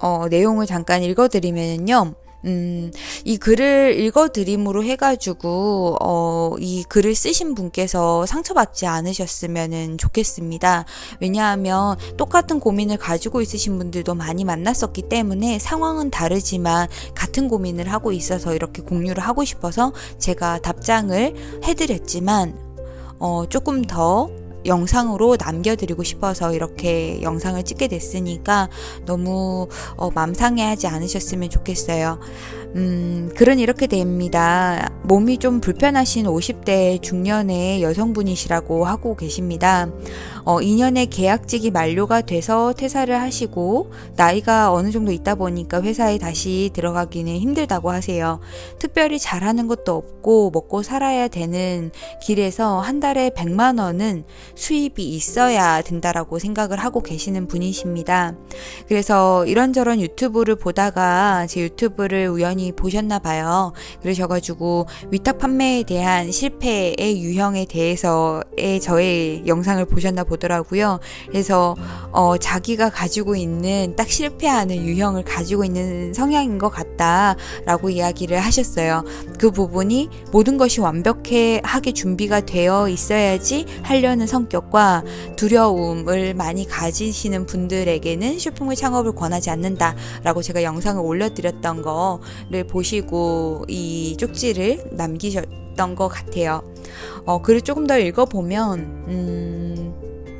어, 내용을 잠깐 읽어드리면요. 음, 이 글을 읽어드림으로 해가지고, 어, 이 글을 쓰신 분께서 상처받지 않으셨으면 좋겠습니다. 왜냐하면 똑같은 고민을 가지고 있으신 분들도 많이 만났었기 때문에 상황은 다르지만 같은 고민을 하고 있어서 이렇게 공유를 하고 싶어서 제가 답장을 해드렸지만, 어, 조금 더 영상으로 남겨드리고 싶어서 이렇게 영상을 찍게 됐으니까 너무 어, 맘 상해하지 않으셨으면 좋겠어요. 음, 글은 이렇게 됩니다. 몸이 좀 불편하신 50대 중년의 여성분이시라고 하고 계십니다. 어, 2년의 계약직이 만료가 돼서 퇴사를 하시고 나이가 어느 정도 있다 보니까 회사에 다시 들어가기는 힘들다고 하세요. 특별히 잘하는 것도 없고 먹고 살아야 되는 길에서 한 달에 100만 원은 수입이 있어야 된다라고 생각을 하고 계시는 분이십니다. 그래서 이런저런 유튜브를 보다가 제 유튜브를 우연히 보셨나 봐요. 그러셔가지고 위탁 판매에 대한 실패의 유형에 대해서의 저의 영상을 보셨나 보더라고요. 그래서 어, 자기가 가지고 있는 딱 실패하는 유형을 가지고 있는 성향인 것 같다라고 이야기를 하셨어요. 그 부분이 모든 것이 완벽하게 준비가 되어 있어야지 하려는 성격 과 두려움을 많이 가지시는 분들에게는 쇼핑몰 창업을 권하지 않는다라고 제가 영상을 올려드렸던 거를 보시고 이 쪽지를 남기셨던 것 같아요. 어, 글을 조금 더 읽어보면, 음,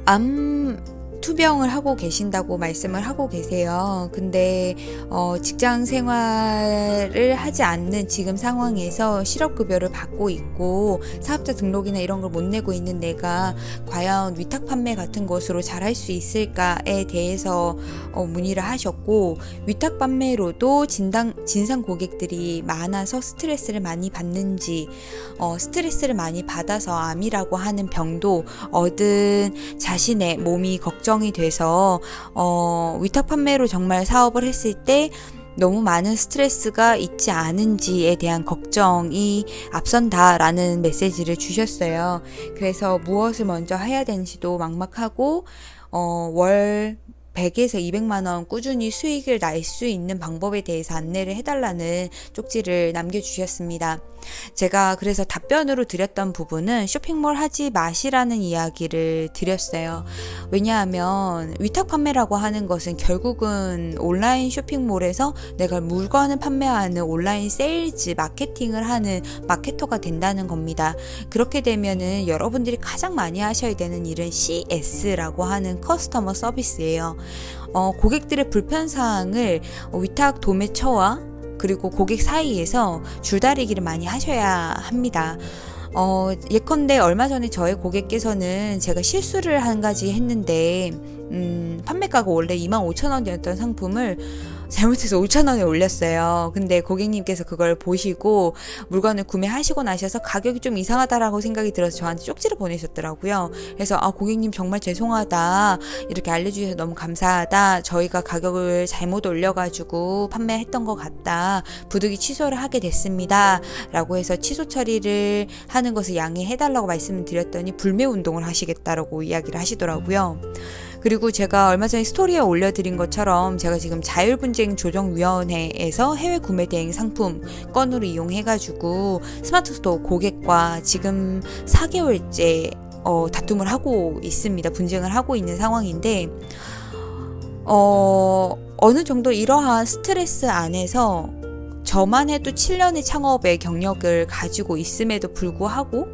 암, 투병을 하고 계신다고 말씀을 하고 계세요. 근데 어, 직장 생활을 하지 않는 지금 상황에서 실업급여를 받고 있고 사업자 등록이나 이런 걸 못 내고 있는 내가 과연 위탁 판매 같은 것으로 잘할 수 있을까에 대해서 어, 문의를 하셨고 위탁 판매로도 진당 진상 고객들이 많아서 스트레스를 많이 받는지 어, 스트레스를 많이 받아서 암이라고 하는 병도 얻은 자신의 몸이 걱정 이 돼서 어, 위탁 판매로 정말 사업을 했을 때 너무 많은 스트레스가 있지 않은지에 대한 걱정이 앞선다라는 메시지를 주셨어요. 그래서 무엇을 먼저 해야 되는지도 막막하고 어, 월 100에서 200만 원 꾸준히 수익을 날 수 있는 방법에 대해서 안내를 해달라는 쪽지를 남겨주셨습니다. 제가 그래서 답변으로 드렸던 부분은 쇼핑몰 하지 마시라는 이야기를 드렸어요. 왜냐하면 위탁 판매라고 하는 것은 결국은 온라인 쇼핑몰에서 내가 물건을 판매하는 온라인 세일즈 마케팅을 하는 마케터가 된다는 겁니다. 그렇게 되면은 여러분들이 가장 많이 하셔야 되는 일은 CS라고 하는 커스터머 서비스예요. 어, 고객들의 불편사항을 위탁 도매처와 그리고 고객 사이에서 줄다리기를 많이 하셔야 합니다. 어, 예컨대 얼마 전에 저의 고객께서는 제가 실수를 한 가지 했는데, 음, 판매가가 원래 25,000원이었던 상품을 잘못해서 5,000원에 올렸어요. 근데 고객님께서 그걸 보시고 물건을 구매하시고 나셔서 가격이 좀 이상하다라고 생각이 들어서 저한테 쪽지를 보내셨더라고요. 그래서 아, 고객님 정말 죄송하다. 이렇게 알려주셔서 너무 감사하다. 저희가 가격을 잘못 올려가지고 판매했던 것 같다. 부득이 취소를 하게 됐습니다. 라고 해서 취소 처리를 하는 것을 양해해달라고 말씀을 드렸더니 불매 운동을 하시겠다라고 이야기를 하시더라고요. 그리고 제가 얼마 전에 스토리에 올려드린 것처럼 제가 지금 자율분쟁 조정위원회에서 해외 구매 대행 상품 건으로 이용해가지고 스마트 스토어 고객과 지금 4개월째 어, 다툼을 하고 있습니다. 분쟁을 하고 있는 상황인데, 어, 어느 정도 이러한 스트레스 안에서 저만 해도 7년의 창업의 경력을 가지고 있음에도 불구하고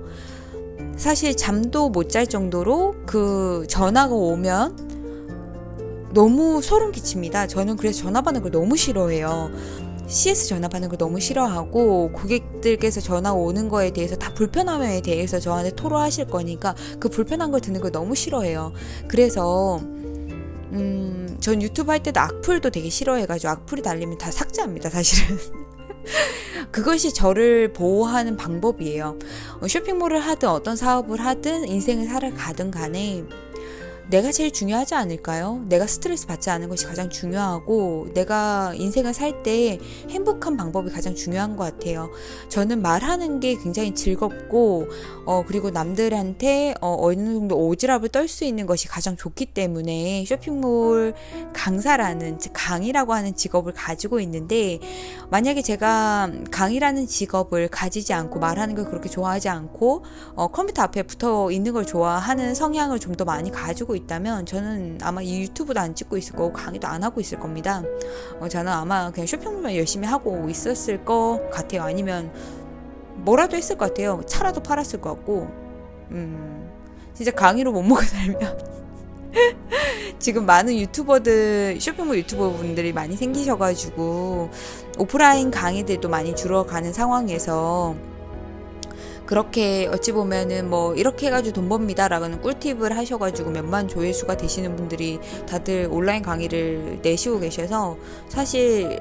사실 잠도 못 잘 정도로 그 전화가 오면 너무 소름 끼칩니다. 저는 그래서 전화 받는 걸 너무 싫어해요. CS 전화 받는 걸 너무 싫어하고 고객들께서 전화 오는 거에 대해서 다 불편함에 대해서 저한테 토로하실 거니까 그 불편한 걸 듣는 걸 너무 싫어해요. 그래서 음, 전 유튜브 할 때도 악플도 되게 싫어해가지고 악플이 달리면 다 삭제합니다, 사실은. 그것이 저를 보호하는 방법이에요. 어, 쇼핑몰을 하든 어떤 사업을 하든 인생을 살아가든 간에 내가 제일 중요하지 않을까요? 내가 스트레스 받지 않은 것이 가장 중요하고 내가 인생을 살 때 행복한 방법이 가장 중요한 것 같아요. 저는 말하는 게 굉장히 즐겁고 어 그리고 남들한테 어 어느 정도 오지랖을 떨 수 있는 것이 가장 좋기 때문에 쇼핑몰 강사라는 즉 강의라고 하는 직업을 가지고 있는데 만약에 제가 강의라는 직업을 가지지 않고 말하는 걸 그렇게 좋아하지 않고 어 컴퓨터 앞에 붙어 있는 걸 좋아하는 성향을 좀 더 많이 가지고 있다면 저는 아마 이 유튜브도 안 찍고 있을 거고 강의도 안 하고 있을 겁니다. 어, 저는 아마 그냥 쇼핑몰만 열심히 하고 있었을 것 같아요. 아니면 뭐라도 했을 것 같아요. 차라도 팔았을 것 같고, 음, 진짜 강의로 못 먹고 살면. 지금 많은 유튜버들, 쇼핑몰 유튜버 분들이 많이 생기셔가지고, 오프라인 강의들도 많이 줄어가는 상황에서, 그렇게 어찌 보면은 뭐 이렇게 해가지고 돈 법니다라는 꿀팁을 하셔가지고 몇만 조회수가 되시는 분들이 다들 온라인 강의를 내시고 계셔서 사실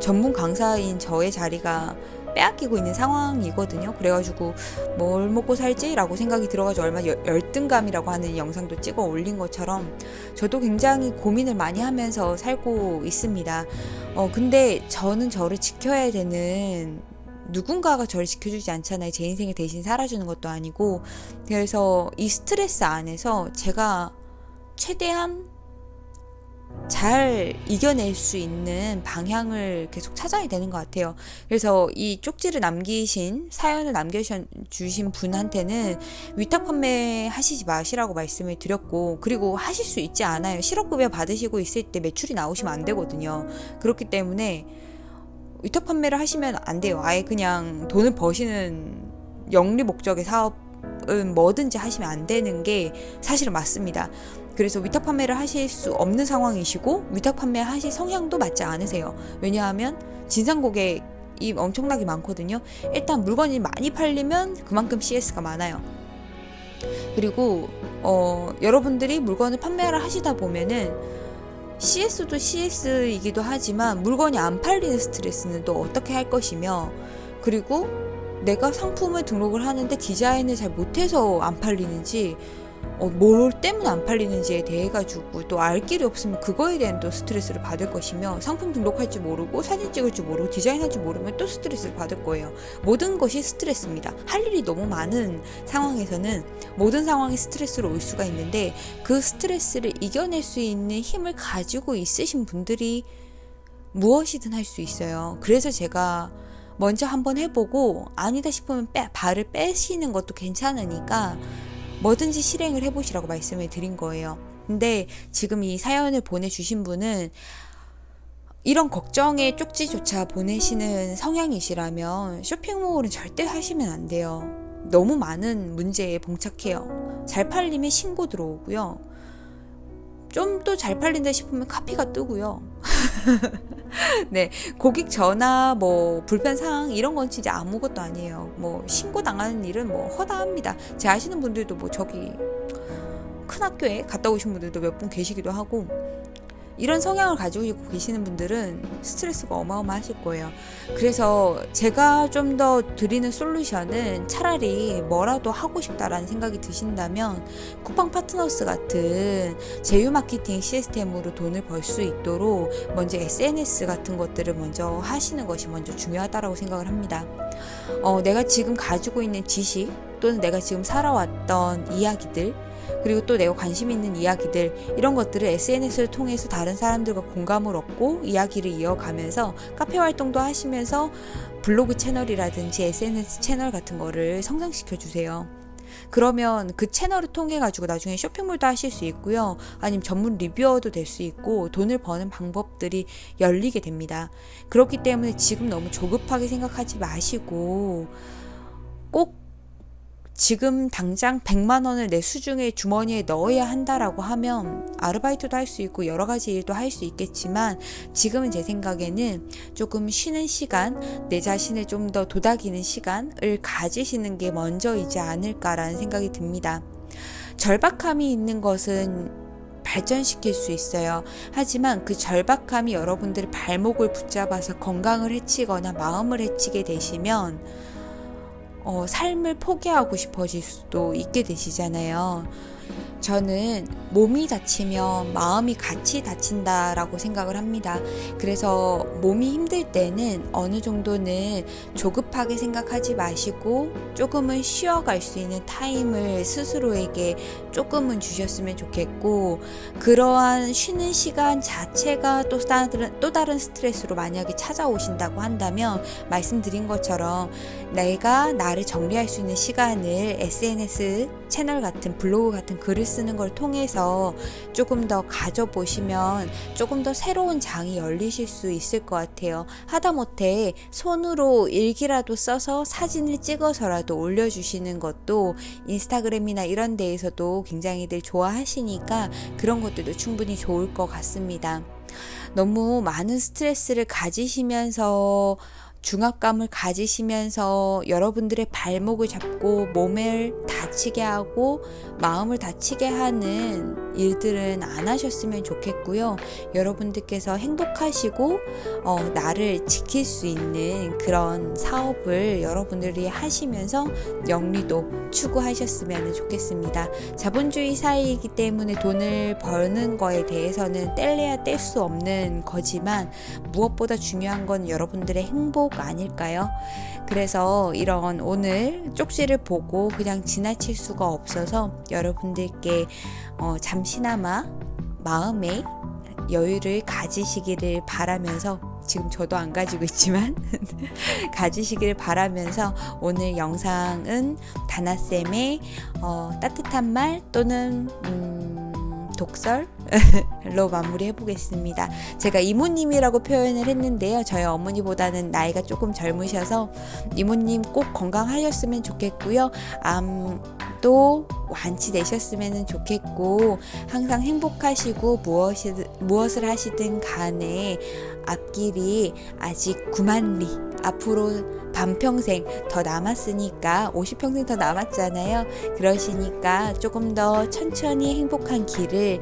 전문 강사인 저의 자리가 빼앗기고 있는 상황이거든요. 그래가지고 뭘 먹고 살지라고 생각이 들어가지고 얼마 열- 열등감이라고 하는 영상도 찍어 올린 것처럼 저도 굉장히 고민을 많이 하면서 살고 있습니다. 어, 근데 저는 저를 지켜야 되는 누군가가 저를 지켜주지 않잖아요. 제 인생을 대신 살아주는 것도 아니고. 그래서 이 스트레스 안에서 제가 최대한 잘 이겨낼 수 있는 방향을 계속 찾아야 되는 것 같아요. 그래서 이 쪽지를 남기신, 사연을 남겨주신 분한테는 위탁 판매 하시지 마시라고 말씀을 드렸고, 그리고 하실 수 있지 않아요. 실업급여 받으시고 있을 때 매출이 나오시면 안 되거든요. 그렇기 때문에 위탁 판매를 하시면 안 돼요. 아예 그냥 돈을 버시는 영리 목적의 사업은 뭐든지 하시면 안 되는 게 사실은 맞습니다. 그래서 위탁 판매를 하실 수 없는 상황이시고 위탁 판매 하실 성향도 맞지 않으세요. 왜냐하면 진상 고객이 엄청나게 많거든요. 일단 물건이 많이 팔리면 그만큼 CS가 많아요. 그리고 어, 여러분들이 물건을 판매를 하시다 보면은 CS도 CS이기도 하지만 물건이 안 팔리는 스트레스는 또 어떻게 할 것이며 그리고 내가 상품을 등록을 하는데 디자인을 잘 못해서 안 팔리는지 어, 뭘 때문에 안 팔리는지에 대해 가지고 또 알 길이 없으면 그거에 대한 또 스트레스를 받을 것이며 상품 등록할 줄 모르고 사진 찍을 줄 모르고 디자인할 줄 모르면 또 스트레스를 받을 거예요. 모든 것이 스트레스입니다. 할 일이 너무 많은 상황에서는 모든 상황이 스트레스로 올 수가 있는데 그 스트레스를 이겨낼 수 있는 힘을 가지고 있으신 분들이 무엇이든 할 수 있어요. 그래서 제가 먼저 한번 해보고 아니다 싶으면 빼, 발을 빼시는 것도 괜찮으니까 뭐든지 실행을 해보시라고 말씀을 드린 거예요. 근데 지금 이 사연을 보내주신 분은 이런 걱정의 쪽지조차 보내시는 성향이시라면 쇼핑몰은 절대 하시면 안 돼요. 너무 많은 문제에 봉착해요. 잘 팔리면 신고 들어오고요. 좀 또 잘 팔린다 싶으면 카피가 뜨고요. 네, 고객 전화, 뭐, 불편 사항, 이런 건 진짜 아무것도 아니에요. 뭐, 신고 당하는 일은 뭐, 허다합니다. 제 아시는 분들도 뭐, 저기, 큰 학교에 갔다 오신 분들도 몇 분 계시기도 하고, 이런 성향을 가지고 계시는 분들은 스트레스가 어마어마하실 거예요. 그래서 제가 좀 더 드리는 솔루션은 차라리 뭐라도 하고 싶다라는 생각이 드신다면 쿠팡 파트너스 같은 제휴 마케팅 시스템으로 돈을 벌 수 있도록 먼저 SNS 같은 것들을 먼저 하시는 것이 먼저 중요하다라고 생각을 합니다. 어, 내가 지금 가지고 있는 지식 또는 내가 지금 살아왔던 이야기들 그리고 또 내가 관심 있는 이야기들 이런 것들을 SNS를 통해서 다른 사람들과 공감을 얻고 이야기를 이어가면서 카페 활동도 하시면서 블로그 채널이라든지 SNS 채널 같은 거를 성장시켜 주세요. 그러면 그 채널을 통해 가지고 나중에 쇼핑몰도 하실 수 있고요. 아니면 전문 리뷰어도 될 수 있고 돈을 버는 방법들이 열리게 됩니다. 그렇기 때문에 지금 너무 조급하게 생각하지 마시고 꼭 지금 당장 100만 원을 내 수중에 주머니에 넣어야 한다라고 하면 아르바이트도 할 수 있고 여러 가지 일도 할 수 있겠지만 지금은 제 생각에는 조금 쉬는 시간, 내 자신을 좀 더 도닥이는 시간을 가지시는 게 먼저이지 않을까라는 생각이 듭니다. 절박함이 있는 것은 발전시킬 수 있어요. 하지만 그 절박함이 여러분들의 발목을 붙잡아서 건강을 해치거나 마음을 해치게 되시면 어, 삶을 포기하고 싶어질 수도 있게 되시잖아요. 저는 몸이 다치면 마음이 같이 다친다라고 생각을 합니다. 그래서 몸이 힘들 때는 어느 정도는 조급하게 생각하지 마시고 조금은 쉬어갈 수 있는 타임을 스스로에게 조금은 주셨으면 좋겠고 그러한 쉬는 시간 자체가 또 다른, 또 다른 스트레스로 만약에 찾아오신다고 한다면 말씀드린 것처럼 내가 나를 정리할 수 있는 시간을 SNS 채널 같은 블로그 같은 글을 쓰는 걸 통해서 조금 더 가져보시면 조금 더 새로운 장이 열리실 수 있을 것 같아요. 하다못해 손으로 일기라도 써서 사진을 찍어서라도 올려주시는 것도 인스타그램이나 이런 데에서도 굉장히들 좋아하시니까 그런 것들도 충분히 좋을 것 같습니다. 너무 많은 스트레스를 가지시면서 중압감을 가지시면서 여러분들의 발목을 잡고 몸을 다치게 하고 마음을 다치게 하는 일들은 안 하셨으면 좋겠고요. 여러분들께서 행복하시고 어, 나를 지킬 수 있는 그런 사업을 여러분들이 하시면서 영리도 추구하셨으면 좋겠습니다. 자본주의 사회이기 때문에 돈을 버는 거에 대해서는 뗄래야 뗄 수 없는 거지만 무엇보다 중요한 건 여러분들의 행복 아닐까요? 그래서 이런 오늘 쪽지를 보고 그냥 지나칠 수가 없어서 여러분들께 어, 잠시나마 마음에 여유를 가지시기를 바라면서 지금 저도 안 가지고 있지만 가지시기를 바라면서 오늘 영상은 다나쌤의 어, 따뜻한 말 또는 음, 독설 로 마무리해 보겠습니다. 제가 이모님이라고 표현을 했는데요. 저희 어머니보다는 나이가 조금 젊으셔서 이모님 꼭 건강하셨으면 좋겠고요. 암도 완치되셨으면 좋겠고 항상 행복하시고 무엇이, 무엇을 하시든 간에 앞길이 아직 9만 리 앞으로 반평생 더 남았으니까 50평생 더 남았잖아요. 그러시니까 조금 더 천천히 행복한 길을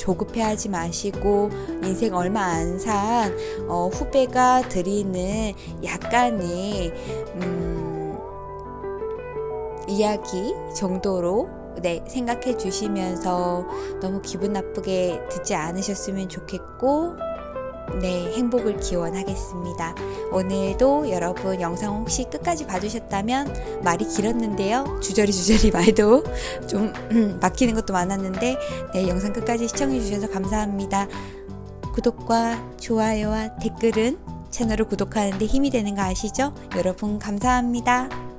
조급해 하지 마시고 인생 얼마 안산 어, 후배가 드리는 약간의 음, 이야기 정도로 네, 생각해 주시면서 너무 기분 나쁘게 듣지 않으셨으면 좋겠고 네, 행복을 기원하겠습니다. 오늘도 여러분 영상 혹시 끝까지 봐주셨다면 말이 길었는데요. 주저리 주저리 말도 좀 막히는 것도 많았는데 네, 영상 끝까지 시청해 주셔서 감사합니다. 구독과 좋아요와 댓글은 채널을 구독하는데 힘이 되는 거 아시죠? 여러분 감사합니다.